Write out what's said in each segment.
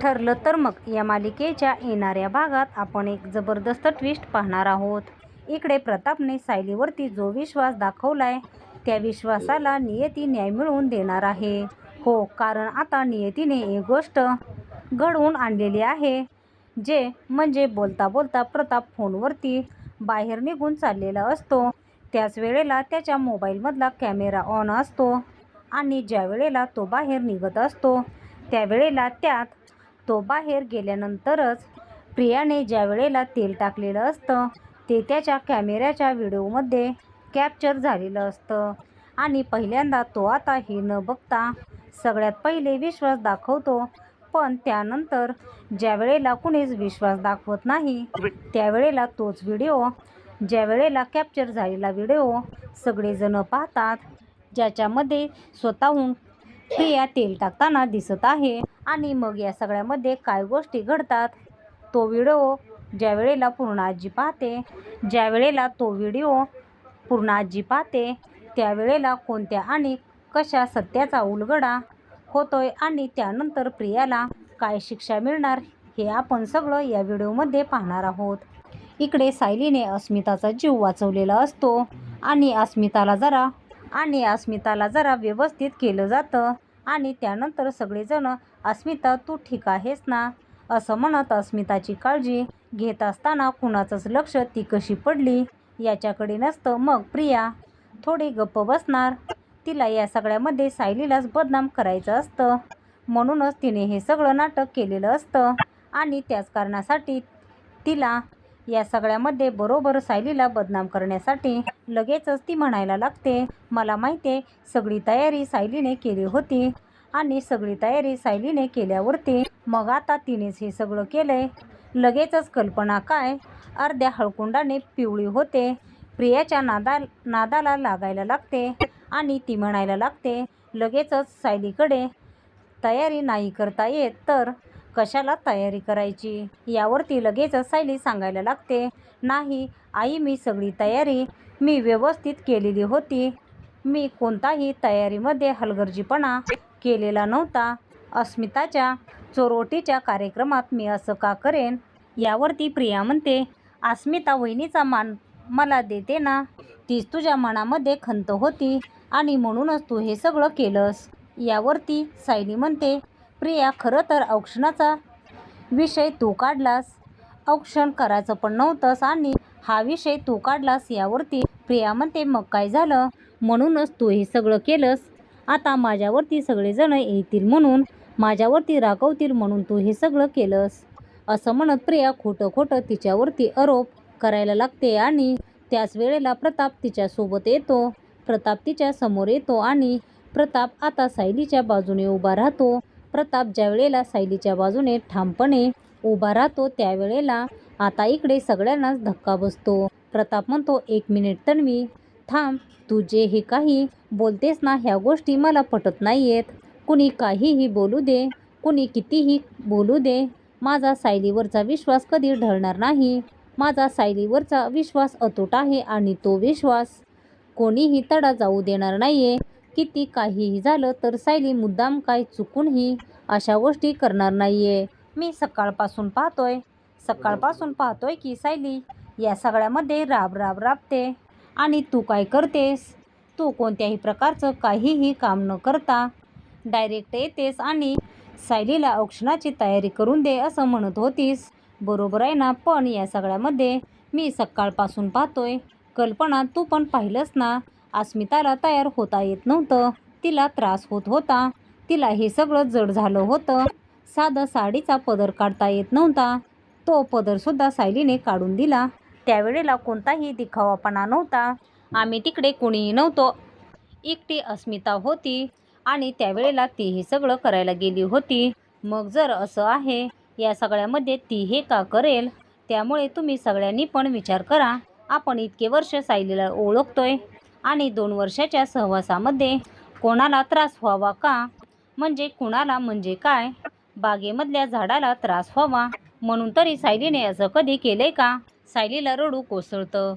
ठरलं तर मग या मालिकेच्या येणाऱ्या भागात आपण एक जबरदस्त ट्विस्ट पाहणार आहोत. इकडे प्रतापने सायलीवरती जो विश्वास दाखवलाय त्या विश्वासाला नियती न्याय मिळवून देणार आहे. हो कारण आता नियतीने एक गोष्ट घडवून आणलेली आहे जे म्हणजे बोलता बोलता प्रताप फोनवरती बाहेर निघून चाललेला असतो. त्याच वेळेला त्याच्या मोबाईलमधला कॅमेरा ऑन असतो आणि ज्या वेळेला तो बाहेर निघत असतो त्यावेळेला त्यात तो बाहेर गेल्यानंतरच प्रियाने ज्या वेळेला तेल टाकलेलं असतं ते त्याच्या कॅमेऱ्याच्या व्हिडिओमध्ये कॅप्चर झालेलं असतं. आणि पहिल्यांदा तो आता हे न बघता सगळ्यात पहिले विश्वास दाखवतो पण त्यानंतर ज्या वेळेला कुणीच विश्वास दाखवत नाही त्यावेळेला तोच व्हिडिओ ज्या वेळेला कॅप्चर झालेला व्हिडिओ सगळेजणं पाहतात ज्याच्यामध्ये स्वतःहून हे या तेल टाकताना दिसत आहे. आणि मग या सगळ्यामध्ये काय गोष्टी घडतात? तो व्हिडिओ ज्या वेळेला पूर्ण आजी पाहते ज्या वेळेला तो व्हिडिओ पूर्ण आजी पाहते त्यावेळेला कोणत्या आणि कशा सत्याचा उलगडा होतोय आणि त्यानंतर प्रियाला काय शिक्षा मिळणार हे आपण सगळं या व्हिडिओमध्ये पाहणार आहोत. इकडे सायलीने अस्मिताचा जीव वाचवलेला असतो आणि अस्मिताला जरा आणि अस्मिताला जरा व्यवस्थित केलं जातं. आणि त्यानंतर सगळेजण अस्मिता तू ठीक आहेस ना? असं म्हणत अस्मिताची काळजी घेत असताना कुणाचंच लक्ष ती कशी पडली याच्याकडे नसतं. मग प्रिया थोडी गप्प बसणार. तिला या सगळ्यामध्ये सायलीलाच बदनाम करायचं असतं. म्हणूनच तिने हे सगळं नाटक केलेलं असतं आणि त्याच कारणासाठी तिला या सगळ्यामध्ये बरोबर सायलीला बदनाम करण्यासाठी लगेचच ती म्हणायला लागते मला माहिती आहे सगळी तयारी सायलीने केली होती आणि सगळी तयारी सायलीने केल्यावरती मग आता तिनेच हे सगळं केलंय. लगेचच कल्पना काय अर्ध्या हळकुंडाने पिवळी होते. प्रियाच्या नादा नादाला लागायला लागते आणि ती म्हणायला लागते लगेचच सायलीकडे तयारी नाही करता येत तर कशाला तयारी करायची? यावरती लगेचच सायली सांगायला लागते नाही आई मी सगळी तयारी मी व्यवस्थित केलेली होती. मी कोणताही तयारीमध्ये हलगर्जीपणा केलेला नव्हता. अस्मिताच्या चोरोटीच्या कार्यक्रमात मी असं का करेन? यावरती प्रिया म्हणते अस्मिता वहिनीचा मान मला देते ना? तीच तुझ्या मनामध्ये खंत होती आणि म्हणूनच तू हे सगळं केलंस. यावरती सायली म्हणते प्रिया खरं तर औक्षणाचा विषय तू काढलास. औक्षण करायचं पण नव्हतंस आणि हा विषय तू काढलास यावरती प्रिया म्हणते मग काय झालं? म्हणूनच तू हे सगळं केलंस. आता माझ्यावरती सगळेजण येतील म्हणून माझ्यावरती रागवतील म्हणून तू हे सगळं केलंस. असं म्हणत प्रिया खोटं खोटं तिच्यावरती आरोप करायला लागते आणि त्याच वेळेला प्रताप तिच्यासोबत येतो. प्रताप तिच्या समोर येतो आणि प्रताप आता सायलीच्या बाजूने उभा राहतो. प्रताप ज्या वेळेला सायलीच्या बाजूने ठामपणे उभा राहतो त्यावेळेला आता इकडे सगळ्यांनाच धक्का बसतो. प्रताप म्हणतो एक मिनिट तन्वी थांब तू जे हे काही बोलतेस ना ह्या गोष्टी मला पटत नाही आहेत कुणी काहीही बोलू दे कुणी कितीही बोलू दे. माझा सायलीवरचा विश्वास कधी ढळणार नाही. माझा सायलीवरचा विश्वास अतूट आहे आणि तो विश्वास कोणीही तडा जाऊ देणार नाही आहे किती काहीही झालं तर सायली मुद्दाम काय चुकूनही अशा गोष्टी करणार नाही आहे मी सकाळपासून पाहतोय. सकाळपासून पाहतोय की सायली या सगळ्यामध्ये राब राब राबते. आणि तू काय करतेस? तू कोणत्याही प्रकारचं काहीही काम न करता डायरेक्ट येतेस आणि सायलीला औक्षणाची तयारी करून दे असं म्हणत होतीस. बरोबर आहे ना? पण या सगळ्यामध्ये मी सकाळपासून पाहतोय. कल्पना तू पण पाहिलंस ना? अस्मिताला तयार होता येत नव्हतं. तिला त्रास होत होता. तिला हे सगळं जड झालं होतं. साधं साडीचा पदर काढता येत नव्हता. तो पदरसुद्धा सायलीने काढून दिला. त्यावेळेला कोणताही दिखावापणा नव्हता. आम्ही तिकडे कुणीही नव्हतो. एकटी अस्मिता होती आणि त्यावेळेला ती हे सगळं करायला गेली होती. मग जर असं आहे या सगळ्यामध्ये ती हे का करेल? त्यामुळे तुम्ही सगळ्यांनी पण विचार करा. आपण इतके वर्ष सायलीला ओळखतोय आणि दोन वर्षाच्या सहवासामध्ये कोणाला त्रास व्हावा का? म्हणजे कुणाला म्हणजे काय? बागेमधल्या झाडाला त्रास व्हावा. म्हणून तरी सायलीने असं कधी केलंय का? सायलीला रडू कोसळतं.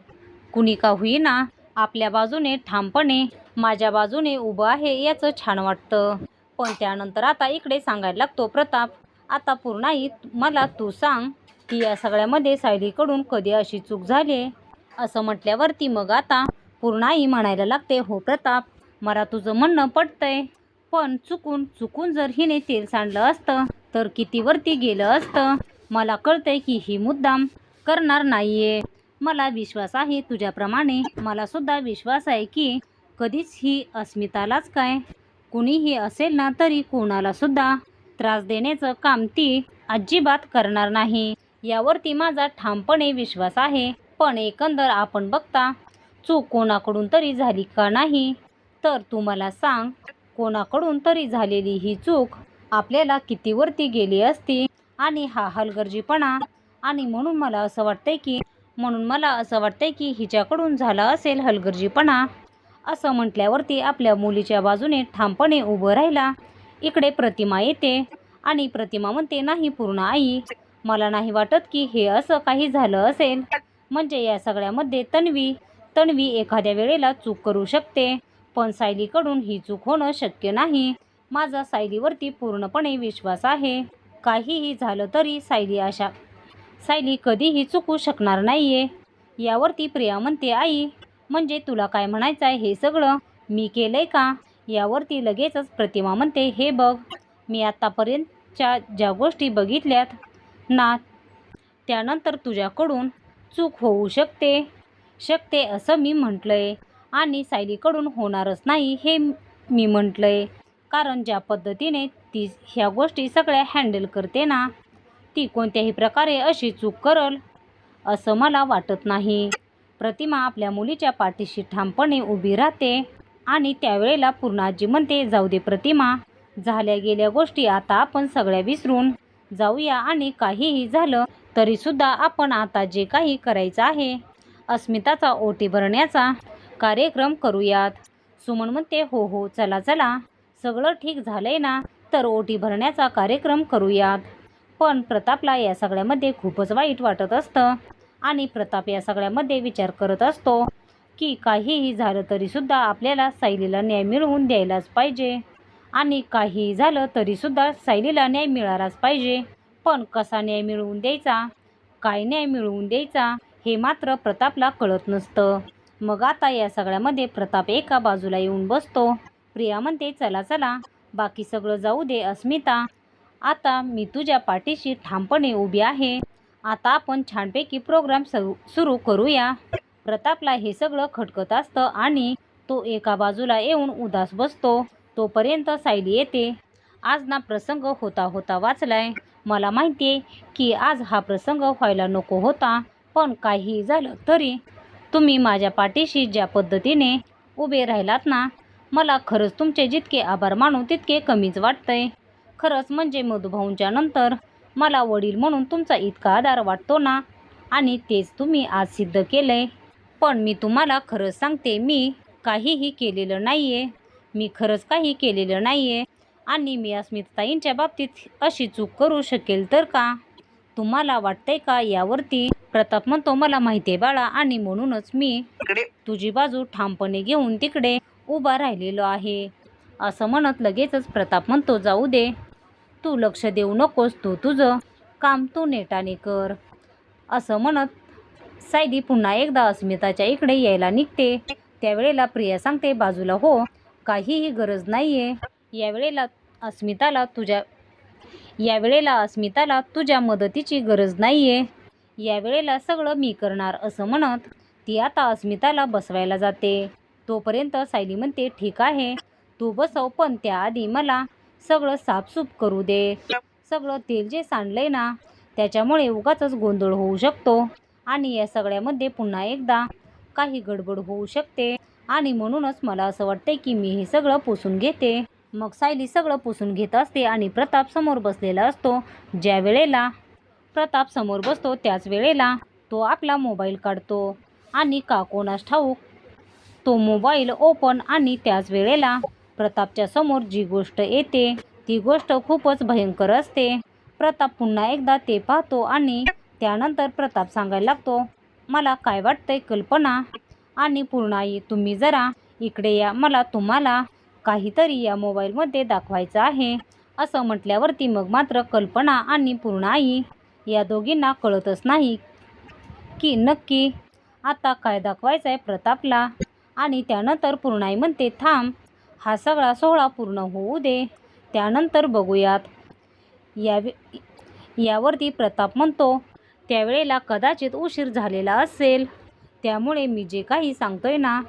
कुणी का होईना आपल्या बाजूने ठामपणे माझ्या बाजूने उभं आहे याचं छान वाटतं. पण त्यानंतर आता इकडे सांगायला लागतो प्रताप आता पूर्णाई मला तू सांग की या सगळ्यामध्ये सायलीकडून कधी अशी चूक झाली असं म्हटल्यावरती मग आता पूर्णाई म्हणायला लागते हो प्रताप मला तुझं म्हणणं पटतंय पण चुकून चुकून जर हिने तेल सांडलं असतं तर किती वरती गेलं असतं? मला कळतंय की ही मुद्दाम करणार नाहीये. मला विश्वास आहे तुझ्याप्रमाणे. मला सुद्धा विश्वास आहे की कधीच ही अस्मितालाच काय? कुणीही असेल ना तरी कोणालासुद्धा त्रास देण्याचं काम ती अजिबात करणार नाही. यावरती माझा ठामपणे विश्वास आहे. पण एकंदर आपण बघता चूक कोणाकडून तरी झाली का नाही? तर तू मला सांग कोणाकडून तरी झालेली ही चूक आपल्याला किती वरती गेली असती? आणि हा हलगर्जीपणा. आणि म्हणून मला असं वाटतंय की म्हणून मला असं वाटतंय की हिच्याकडून झाला असेल हलगर्जीपणा. असं म्हटल्यावरती आपल्या मुलीच्या बाजूने ठामपणे उभं राहिला. इकडे प्रतिमा येते आणि प्रतिमा म्हणते नाही पूर्ण आई मला नाही वाटत की हे असं काही झालं असेल. म्हणजे या सगळ्यामध्ये तन्वी तन्वी एखाद्या वेळेला चूक करू शकते पण सायलीकडून ही चूक होणं शक्य नाही. माझा सायलीवरती पूर्णपणे विश्वास आहे. काहीही झालं तरी सायली अशा सायली कधीही चुकू शकणार नाहीये. यावरती प्रिया म्हणते आई म्हणजे तुला काय म्हणायचं आहे हे सगळं? मी केलंय का? यावरती लगेचच प्रतिमा म्हणते हे बघ मी आत्तापर्यंतच्या ज्या गोष्टी बघितल्यात ना त्यानंतर तुझ्याकडून चूक होऊ शकते. शकते असं मी म्हटलंय आणि सायलीकडून होणारच नाही हे मी म्हटलंय. कारण ज्या पद्धतीने ती ह्या गोष्टी सगळ्या हँडल करते ना ती कोणत्याही प्रकारे अशी चूक करल असं मला वाटत नाही. प्रतिमा आपल्या मुलीच्या पाठीशी ठामपणे उभी राहते आणि त्यावेळेला पूर्णाजी म्हणते जाऊ दे प्रतिमा झाल्या गेल्या गोष्टी आता आपण सगळ्या विसरून जाऊया आणि काहीही झालं तरीसुद्धा आपण आता जे काही करायचं आहे अस्मिताचा ओटी भरण्याचा कार्यक्रम करूयात. सुमन म्हणते हो हो चला चला सगळं ठीक झालंय ना? तर ओटी भरण्याचा कार्यक्रम करूयात. पण प्रतापला या सगळ्यामध्ये खूपच वाईट वाटत असतं. आणि प्रताप या सगळ्यामध्ये विचार करत असतो की काहीही झालं तरीसुद्धा आपल्याला सायलीला न्याय मिळवून द्यायलाच पाहिजे. आणि काहीही झालं तरीसुद्धा सायलीला न्याय मिळालाच पाहिजे. पण कसा न्याय मिळवून द्यायचा? काय न्याय मिळवून द्यायचा? हे मात्र प्रतापला कळत नसतं. मग आता या सगळ्यामध्ये प्रताप एका बाजूला येऊन बसतो. प्रिया म्हणते चला चला. बाकी सगळं जाऊ दे अस्मिता. आता मी तुझ्या पाठीशी ठामपणे उभी आहे. आता आपण छानपैकी प्रोग्राम सुरू सुरू करूया. प्रतापला हे सगळं खटकत असतं आणि तो एका बाजूला येऊन उदास बसतो. तोपर्यंत सायली येते. आज ना प्रसंग होता होता वाचलाय. मला माहिती आहे की आज हा प्रसंग व्हायला नको होता पण काही झालं तरी तुम्ही माझ्या पाठीशी ज्या पद्धतीने उभे राहिलात ना मला खरंच तुमचे जितके आभार मानू तितके कमीच वाटतंय. खरंच म्हणजे मधुभाऊंच्या नंतर मला वडील म्हणून तुमचा इतका आधार वाटतो ना? आणि तेच तुम्ही आज सिद्ध केलंय. पण मी तुम्हाला खरंच सांगते मी काहीही केलेलं नाही आहे मी खरंच काही केलेलं नाही आहे आणि मी अस्मिताईंच्या बाबतीत अशी चूक करू शकेल तर का? तुम्हाला वाटतंय का? यावरती प्रताप म्हणतो मला माहिती आहे बाळा आणि म्हणूनच मी तुझी बाजू ठामपणे घेऊन तिकडे उभा राहिलेलो आहे. असं म्हणत लगेचच प्रताप म्हणतो जाऊ दे. तू लक्ष देऊ नकोस. तू तुझं काम तू नेटाने कर. असं म्हणत सायली पुन्हा एकदा अस्मिताच्या इकडे यायला निघते. त्यावेळेला प्रिया सांगते बाजूला हो. काहीही गरज नाही आहे यावेळेला अस्मिताला तुझ्या यावेळेला अस्मिताला तुझ्या मदतीची गरज नाही आहे यावेळेला सगळं मी करणार असं म्हणत ती आता अस्मिताला बसवायला जाते. तोपर्यंत सायली म्हणते ठीक आहे. तू बसव पण त्याआधी मला सगळं साफसूफ करू दे. सगळं तेल जे सांडलंय ना त्याच्यामुळे उगाचच गोंधळ होऊ शकतो. आणि या सगळ्यामध्ये पुन्हा एकदा काही गडबड होऊ शकते. आणि म्हणूनच मला असं वाटते की मी हे सगळं पुसून घेते. मग सायली सगळं पुसून घेत असते आणि प्रताप समोर बसलेला असतो. ज्या वेळेला प्रताप समोर बसतो त्याच वेळेला तो आपला मोबाईल काढतो. आणि का कोणास ठाऊक तो मोबाईल ओपन आणि त्याच वेळेला प्रतापच्या समोर जी गोष्ट येते ती गोष्ट खूपच भयंकर असते. प्रताप पुन्हा एकदा ते पाहतो आणि त्यानंतर प्रताप सांगायला लागतो मला काय वाटतंय कल्पना? आणि पूर्णाई तुम्ही जरा इकडे या मला तुम्हाला काहीतरी या मोबाईलमध्ये दाखवायचं आहे. असं म्हटल्यावरती मग मात्र कल्पना आणि पूर्णाई या दोघींना कळतच नाही की नक्की आता काय दाखवायचं आहे प्रतापला. आणि त्यानंतर पूर्णाई म्हणते थांब हा सगळा सोहळा पूर्ण होऊ दे. त्यानंतर बघूयात. या यावरती प्रताप म्हणतो त्यावेळेला कदाचित उशीर झालेला असेल. त्यामुळे मी जे काही सांगतोय ना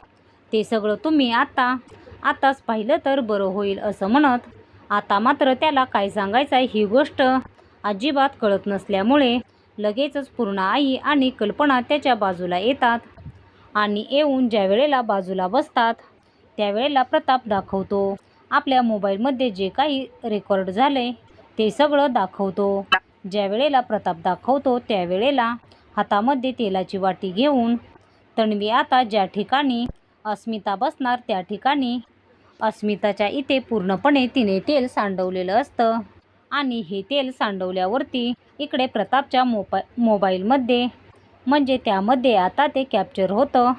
ते सगळं तुम्ही आता आताच पाहिलं तर बरं होईल असं म्हणत आता मात्र त्याला काय सांगायचं आहे ही गोष्ट अजिबात कळत नसल्यामुळे लगेचच पूर्ण आई आणि कल्पना त्याच्या बाजूला येतात आणि येऊन ज्या वेळेला बाजूला बसतात त्यावेळेला प्रताप दाखवतो. आपल्या मोबाईलमध्ये जे काही रेकॉर्ड झाले ते सगळं दाखवतो. ज्या वेळेला प्रताप दाखवतो त्यावेळेला हातामध्ये तेलाची वाटी घेऊन तणवी आता ज्या ठिकाणी अस्मिता बसणार त्या ठिकाणी. अस्मिताच्या इथे पूर्णपणे तिने तेल सांडवलेलं असतं. आणि हे तेल सांडवल्यावरती इकडे प्रतापच्या मोबा मोबाईलमध्ये. म्हणजे त्यामध्ये आता ते कॅप्चर होतं.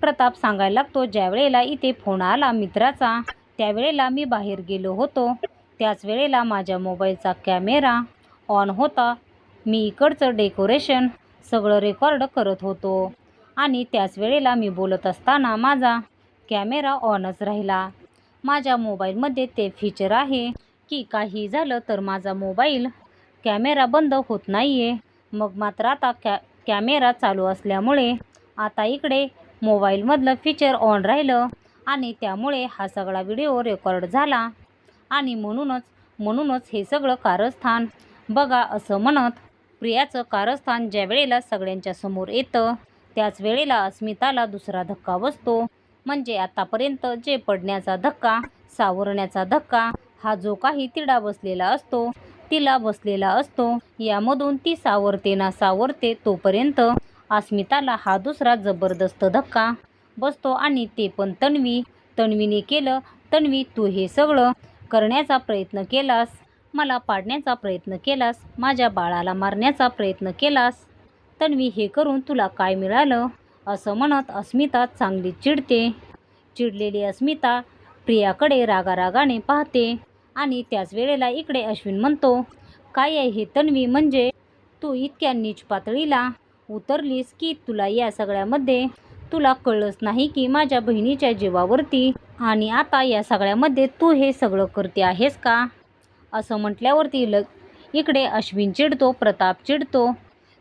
प्रताप सांगायला लागतो ज्यावेळेला इथे फोन आला मित्राचा त्यावेळेला मी बाहेर गेलो होतो. त्याच वेळेला माझ्या मोबाईलचा कॅमेरा ऑन होता. मी इकडचं डेकोरेशन सगळं रेकॉर्ड करत होतो. आणि त्याच वेळेला मी बोलत असताना माझा कॅमेरा ऑनच राहिला. माझ्या मोबाईलमध्ये ते फीचर आहे की काही झालं तर माझा मोबाईल कॅमेरा बंद होत नाही आहे मग मात्र आता कॅ कॅमेरा चालू असल्यामुळे आता इकडे मोबाईलमधलं फीचर ऑन राहिलं आणि त्यामुळे हा सगळा व्हिडिओ रेकॉर्ड झाला. आणि म्हणूनच म्हणूनच हे सगळं कारस्थान बघा असं म्हणत प्रियाचं कारस्थान ज्या वेळेला सगळ्यांच्या समोर येतं त्याच वेळेला अस्मिताला दुसरा धक्का बसतो. म्हणजे आतापर्यंत जे पडण्याचा धक्का सावरण्याचा धक्का हा जो काही तिडा बसलेला असतो तिला बसलेला असतो यामधून ती सावरते ना सावरते तोपर्यंत अस्मिताला हा दुसरा जबरदस्त धक्का बसतो आणि ते पण तन्वी. तन्वीने केलं तन्वी तू हे सगळं करण्याचा प्रयत्न केलास मला पाडण्याचा प्रयत्न केलास माझ्या बाळाला मारण्याचा प्रयत्न केलास तन्वी हे करून तुला काय मिळालं? असं म्हणत अस्मिता चांगली चिडते. चिडलेली अस्मिता प्रियाकडे रागारागाने पाहते आणि त्याच वेळेला इकडे अश्विन म्हणतो काय आहे हे तन्वी? म्हणजे तू इतक्या नीच पातळीला उतरलीस की तुला या सगळ्यामध्ये तुला कळलंच नाही की माझ्या बहिणीच्या जीवावरती आणि आता या सगळ्यामध्ये तू हे सगळं करते आहेस का? असं म्हटल्यावरती लग इकडे अश्विन चिडतो प्रताप चिडतो.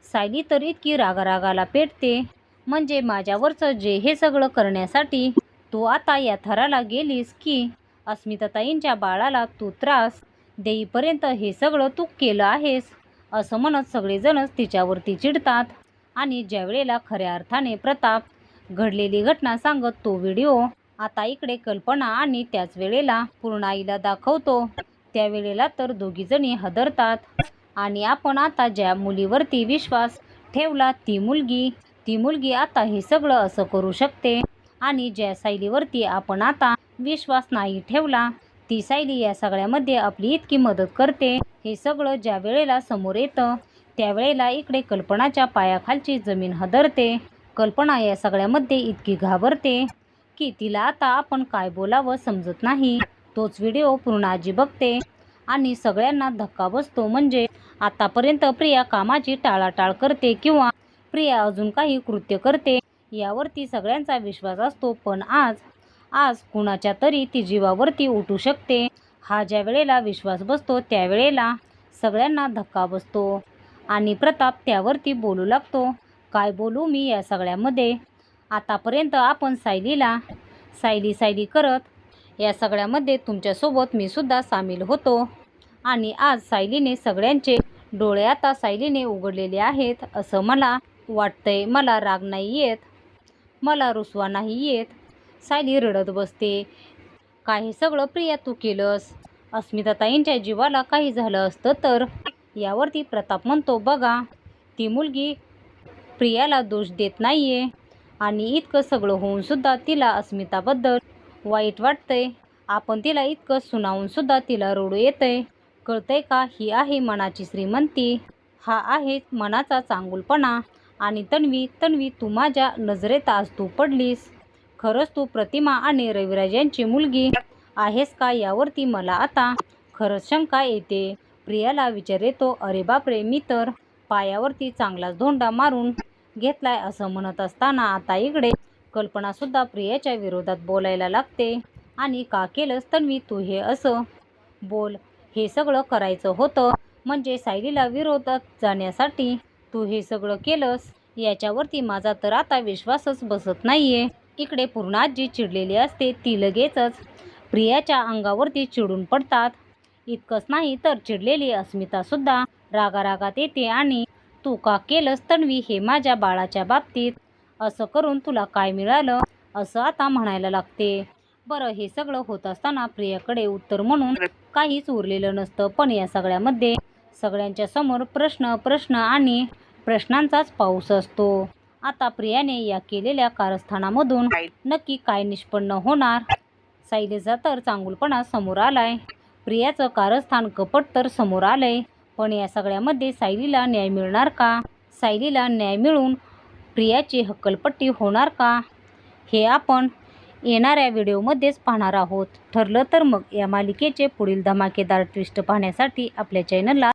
सायली तर इतकी रागारागाला पेटते. म्हणजे माझ्यावरचं जे हे सगळं करण्यासाठी तू आता या थराला गेलीस की अस्मिताताईंच्या बाळाला तू त्रास देईपर्यंत हे सगळं तू केलं आहेस असं म्हणत सगळेजणच तिच्यावरती चिडतात. आणि ज्यावेळेला खऱ्या अर्थाने प्रताप घडलेली घटना सांगत तो व्हिडिओ आता इकडे कल्पना आणि त्याच वेळेला पूर्णाईला दाखवतो त्यावेळेला तर दोघीजणी हदरतात. आणि आपण आता ज्या मुलीवरती विश्वास ठेवला ती मुलगी ती मुलगी आता हे सगळं असं करू शकते. आणि ज्या सायलीवरती आपण आता विश्वास नाही ठेवला ती सायली या सगळ्यामध्ये आपली इतकी मदत करते. हे सगळं ज्या वेळेला समोर येतं त्यावेळेला इकडे कल्पनाच्या पायाखालची जमीन हदरते. कल्पना या सगळ्यामध्ये इतकी घाबरते की तिला आता आपण काय बोलावं समजत नाही. तोच व्हिडिओ पूर्ण आजी बघते. आणि सगळ्यांना धक्का बसतो म्हणजे आतापर्यंत प्रिया कामाची टाळाटाळ करते किंवा प्रिया अजून काही कृत्य करते यावरती सगळ्यांचा विश्वास असतो. पण आज आज कुणाच्या तरी ती जीवावरती उठू शकते. हा ज्या वेळेला विश्वास बसतो त्यावेळेला सगळ्यांना धक्का बसतो. आणि प्रताप त्यावरती बोलू लागतो काय बोलू मी या सगळ्यामध्ये? आतापर्यंत आपण सायलीला सायली सायली करत या सगळ्यामध्ये तुमच्यासोबत मी सुद्धा सामील होतो. आणि आज सायलीने सगळ्यांचे डोळे आता सायलीने उघडलेले आहेत असं मला वाटतंय. मला राग नाही येत. मला रुसवा नाही येत. सायली रडत बसते. काही सगळं प्रिया तू केलंस? अस्मिताताईंच्या जीवाला काही झालं असतं तर? यावरती प्रताप म्हणतो बघा ती मुलगी प्रियाला दोष देत नाही आहे आणि इतकं सगळं होऊनसुद्धा तिला अस्मिताबद्दल वाईट वाटतंय. आपण तिला इतकं सुनावूनसुद्धा तिला रडू येतंय. कळतंय का? ही आहे मनाची श्रीमंती. हा आहे मनाचा चांगुलपणा. आणि तन्वी तन्वी तू माझ्या नजरेत आज तू पडलीस. खरंच तू प्रतिमा आणि रविराज यांची मुलगी आहेस का यावरती मला आता खरंच शंका येते. प्रियाला विचार येतो अरे बापरे मी तर पायावरती चांगलाच धोंडा मारून घेतलाय असं म्हणत असताना आता इकडे कल्पनासुद्धा प्रियाच्या विरोधात बोलायला लागते. आणि का केलंस तन्वी तू हे असं बोल. हे सगळं करायचं होतं. म्हणजे सायलीला विरोधात जाण्यासाठी तू हे सगळं केलंस. याच्यावरती माझा तर आता विश्वासच बसत नाहीये. इकडे पूर्ण आजी चिडलेली असते. ती लगेचच प्रियाच्या अंगावरती चिडून पडतात. इतकंच नाही तर चिडलेली अस्मितासुद्धा रागारागात येते आणि तू का केलंस तन्वी हे माझ्या बाळाच्या बाबतीत? असं करून तुला काय मिळालं? असं आता म्हणायला लागते. बरं हे सगळं होत असताना प्रियाकडे उत्तर म्हणून काहीच उरलेलं नसतं. पण या सगळ्यामध्ये सगळ्यांच्या समोर प्रश्न प्रश्न आणि प्रश्नांचाच पाऊस असतो. आता प्रियाने या केलेल्या कारस्थानामधून नक्की काय निष्पन्न होणार? सायलीचा तर चांगुलपणा समोर आलाय. प्रियाचं कारस्थान कपट तर समोर आलंय. पण या सगळ्यामध्ये सायलीला न्याय मिळणार का? सायलीला न्याय मिळून प्रियाची हक्कलपट्टी होणार का? हे आपण येणाऱ्या व्हिडिओमध्येच पाहणार आहोत. ठरलं तर मग या मालिकेचे पुढील धमाकेदार ट्विस्ट पाहण्यासाठी आपल्या चॅनलला